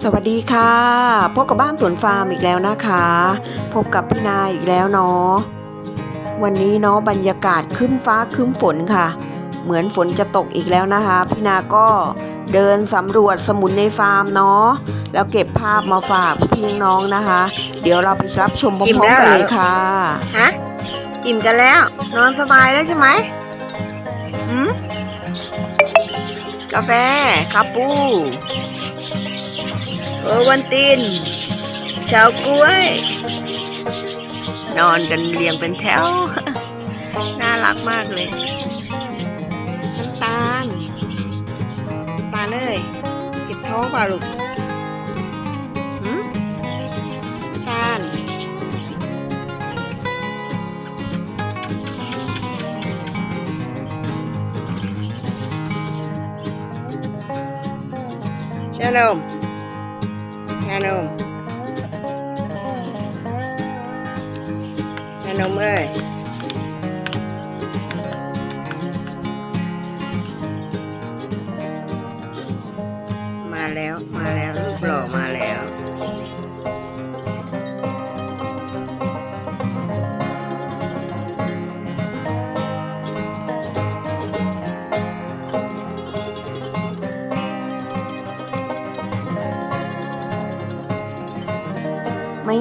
สวัสดีค่ะ พบกับบ้านสวนฟาร์มอีกแล้วนะคะ พบกับพี่นาอีกแล้วเนาะวันนี้เนาะบรรยากาศครึ้มฟ้าครึ้มฝนค่ะ เหมือนฝนจะตกอีกแล้วนะคะ พี่นาก็เดินสำรวจสมุนในฟาร์มเนาะแล้วเก็บภาพมาฝากพี่น้องนะคะ เดี๋ยวเราไปรับชมพร้อมๆกันเลยค่ะฮะอิ่มกันแล้ว นอนสบายแล้วใช่ไหมหืมกาแฟคาปู โอวันตินชาวกล้วย นอนกันเรียงเป็นแถว น่ารักมากเลยน้ำตาลตาลเลยเจ็บท้องเปล่าลูกหืมตาลเชาน มนานมเอ้ย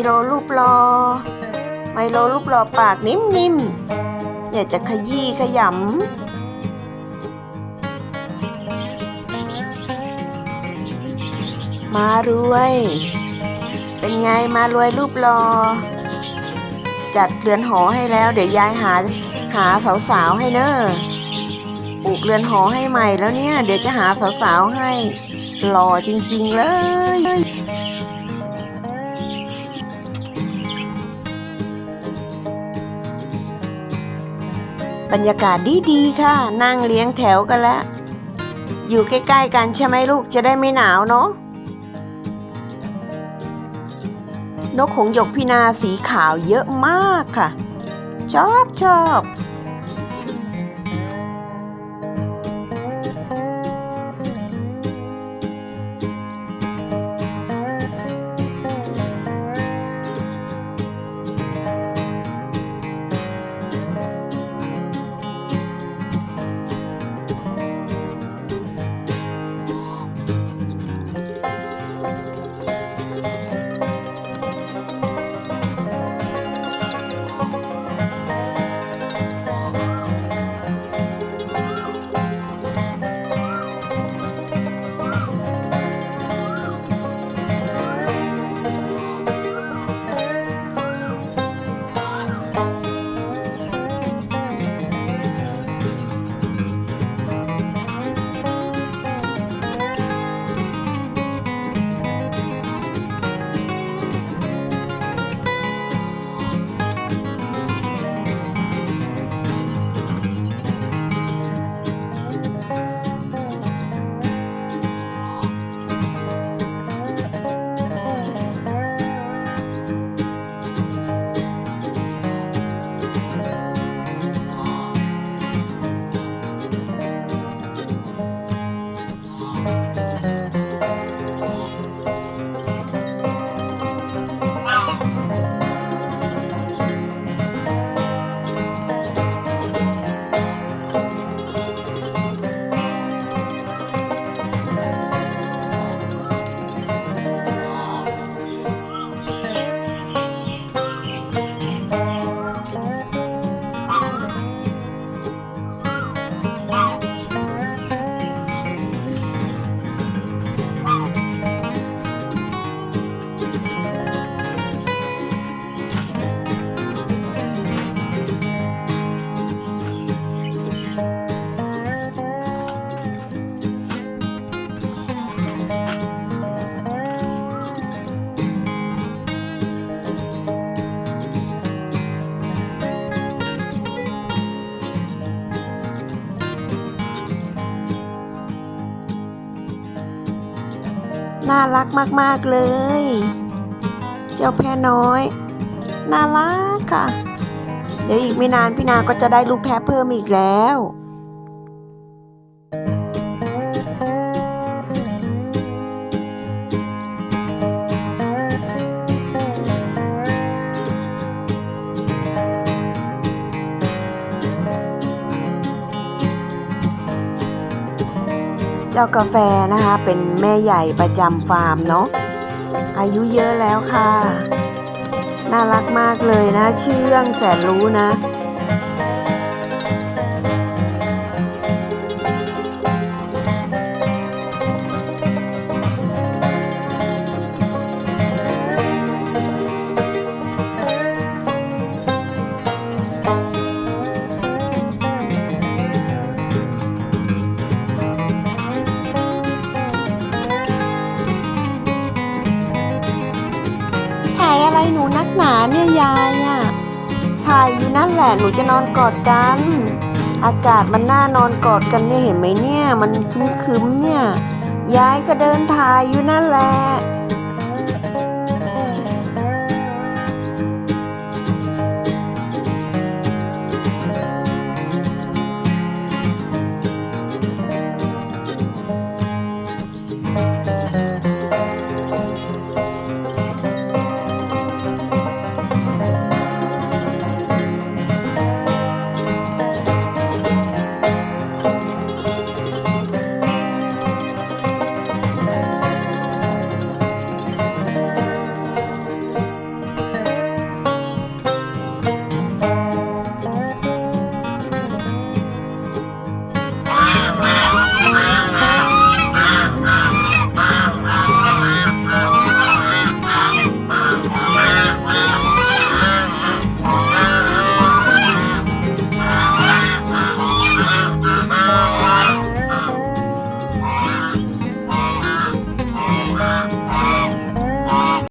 โลรูปรอ ไมโลรูปรอปากนิ่มๆ อยากจะขยี้ขยำมารวย เป็นไงมารวยรูปรอ จัดเรือนหอให้แล้ว เดี๋ยวยายหาหาสาวๆให้เนอะปลูกเรือนหอให้ใหม่แล้วเนี่ย เดี๋ยวจะหาสาวๆให้หล่อจริงๆเลย บรรยากาศดีๆค่ะ นั่งเลี้ยงแถวกันแล้ว อยู่ใกล้ๆกันใช่ไหมลูกจะได้ไม่หนาวเนาะนกหงหยกพินาสีขาวเยอะมากค่ะ ชอบชอบ น่ารักมากๆเลย เจ้าแพะน้อย น่ารักค่ะ เดี๋ยวอีกไม่นานพี่นาก็จะได้ลูกแพะเพิ่มอีกแล้ว จ้ากาแฟนะคะ เป็นแม่ใหญ่ประจำฟาร์มเนาะอายุเยอะแล้วค่ะ น่ารักมากเลยนะ เชื่องแสนรู้นะ หนูนักหนาเนี่ยยายอะ่ะถ่ายอยู่นั่นแหละหนูจะนอนกอดกัน อากาศมันน่านอนกอดกันเนี่ยเห็นไหมเนี่ย มันคึมๆเนี่ย ยายก็เดินถ่ายอยู่นั่นแหละ